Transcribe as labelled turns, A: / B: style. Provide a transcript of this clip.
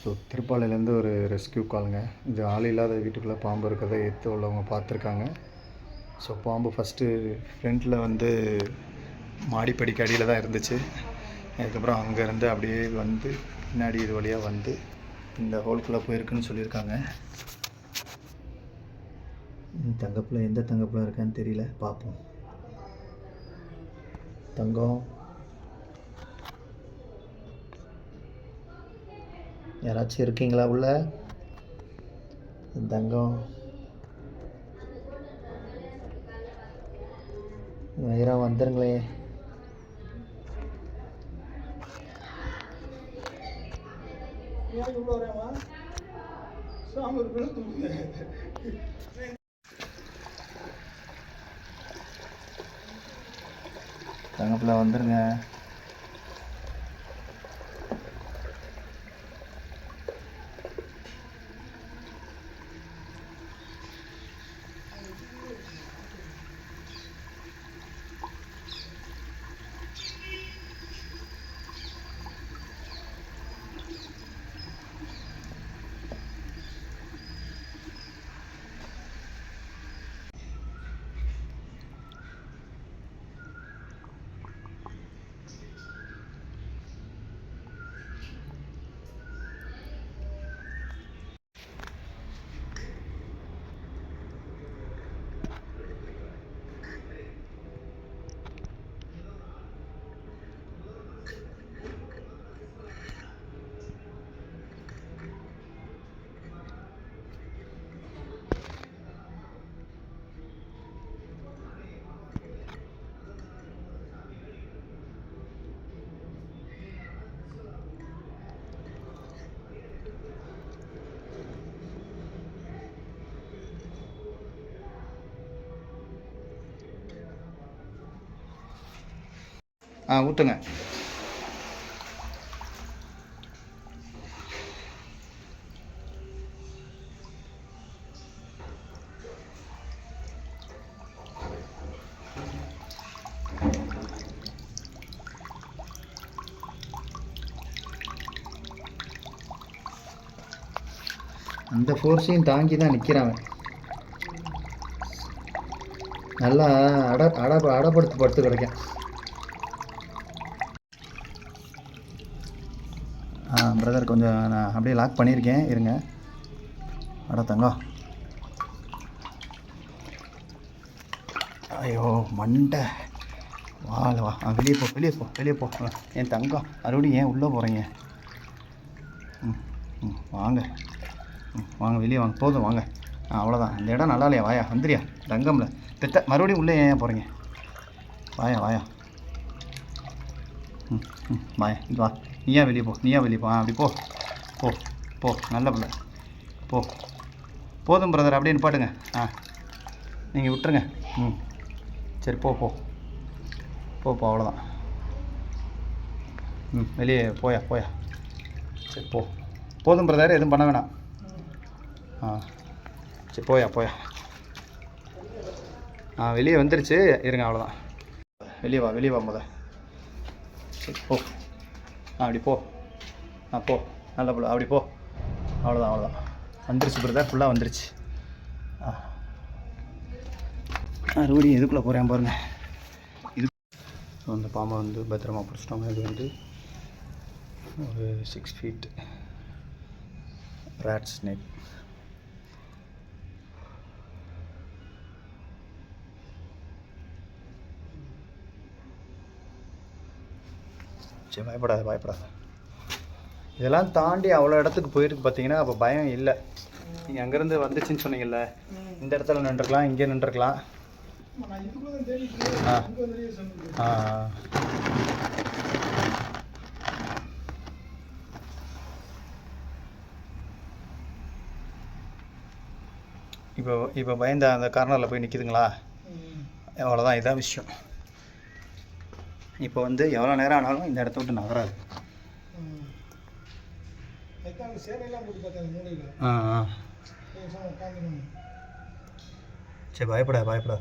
A: So திருப்பாலையிலேருந்து ஒரு rescue காலுங்க இது ஆள் இல்லாத வீட்டுக்குள்ளே பாம்பு இருக்கிறத எடுத்து உள்ளவங்க பார்த்துருக்காங்க. ஸோ பாம்பு ஃபஸ்ட்டு ஃப்ரண்ட்டில் வந்து மாடிப்படிக்கு அடியில் தான் இருந்துச்சு. அதுக்கப்புறம் அங்கேருந்து அப்படியே வந்து பின்னாடி இது வழியாக வந்து இந்த ஹோல்குள்ளே போயிருக்குன்னு சொல்லியிருக்காங்க. தங்கப்பில் எந்த தங்கப்பில் இருக்கான்னு தெரியல. பார்ப்போம். தங்கம் யாராச்சும் இருக்கீங்களா உள்ள? தங்கம். வைரம் வந்துருங்களே. தங்கப்பில் வந்துருங்க. ஆ ஊற்றுங்க அந்த ஃபோர்ஸையும் தாங்கி தான் நிற்கிறான் நல்லா அட அட அடப்படுத்து படுத்து கிடைக்கும் பிரதர் கொஞ்சம் நான் அப்படியே லாக் பண்ணியிருக்கேன். இருங்க. அட தங்கம் ஐயோ மண்டை. வாழ வா ஆ வெளியே போ வெளியே போ வெளியே போ. என் தங்கம் மறுபடியும் ஏன் உள்ளே போகிறீங்க? ம் ம் வாங்க. ம் வாங்க வெளியே வாங்க. போதும் வாங்க. ஆ அவ்வளோதான். இந்த இடம் நல்லா இல்லையா? வாயா வந்துரியா? தங்கம்ல. பெத்த மறுபடியும் உள்ளே ஏன் போகிறீங்க? வாயா வாயா. ம் ம் வாயா இது வா. நீயா வெளியே போ நீயா வெளியே போ. ஆ அப்படி போ. போ போ. நல்ல பிள்ளை. போ. போதும் பிரதர் அப்படியே நிப்பாட்டுங்க. ஆ. நீங்கள் விட்டுருங்க. ம். சரி போ போ. போ போ. அவ்வளோதான் ம் வெளியே போயா போயா. சரி போ. போதும் பிரதர் எதுவும் பண்ண வேணாம். ஆ. சரி போயா போயா. ஆ வெளியே வந்துருச்சு. இருங்க அவ்வளோதான் வெளியே வா வெளியே வா முத. சரி போ. அப்படி போ. ஆ போ. நல்ல போல அப்படி போ. அவ்வளோதான் அவ்வளோதான் வந்துருச்சு பிரதர் ஃபுல்லாக வந்துருச்சு. ஆ. மறுபடியும் இதுக்குள்ளே போகிறேன் பாருங்க. இது அந்த பாம்பை வந்து பத்திரமா பிடிச்சிட்டோங்க இது வந்து ஒரு சிக்ஸ் ஃபீட் ரேட் ஸ்னேக் சரி பயப்படாத பயப்படாத. இதெல்லாம் தாண்டி அவ்வளோ இடத்துக்கு போயிருக்கு பார்த்தீங்கன்னா அப்போ பயம் இல்லை. நீங்கள் அங்கேருந்து வந்துச்சுன்னு சொன்னீங்கல்ல இந்த இடத்துல நின்றுக்கலாம் இங்கே நின்றுக்கலாம். ஆ. ஆ. இப்போ இப்போ பயந்த அந்த கார்னரில் போய் நிற்கிதுங்களா அவ்வளோதான் இதான் விஷயம். இப்போ வந்து எவ்வளோ நேரம் ஆனாலும் இந்த இடத்த விட்டு நகராது. ஆ சரி பயப்படாத பயப்படாத.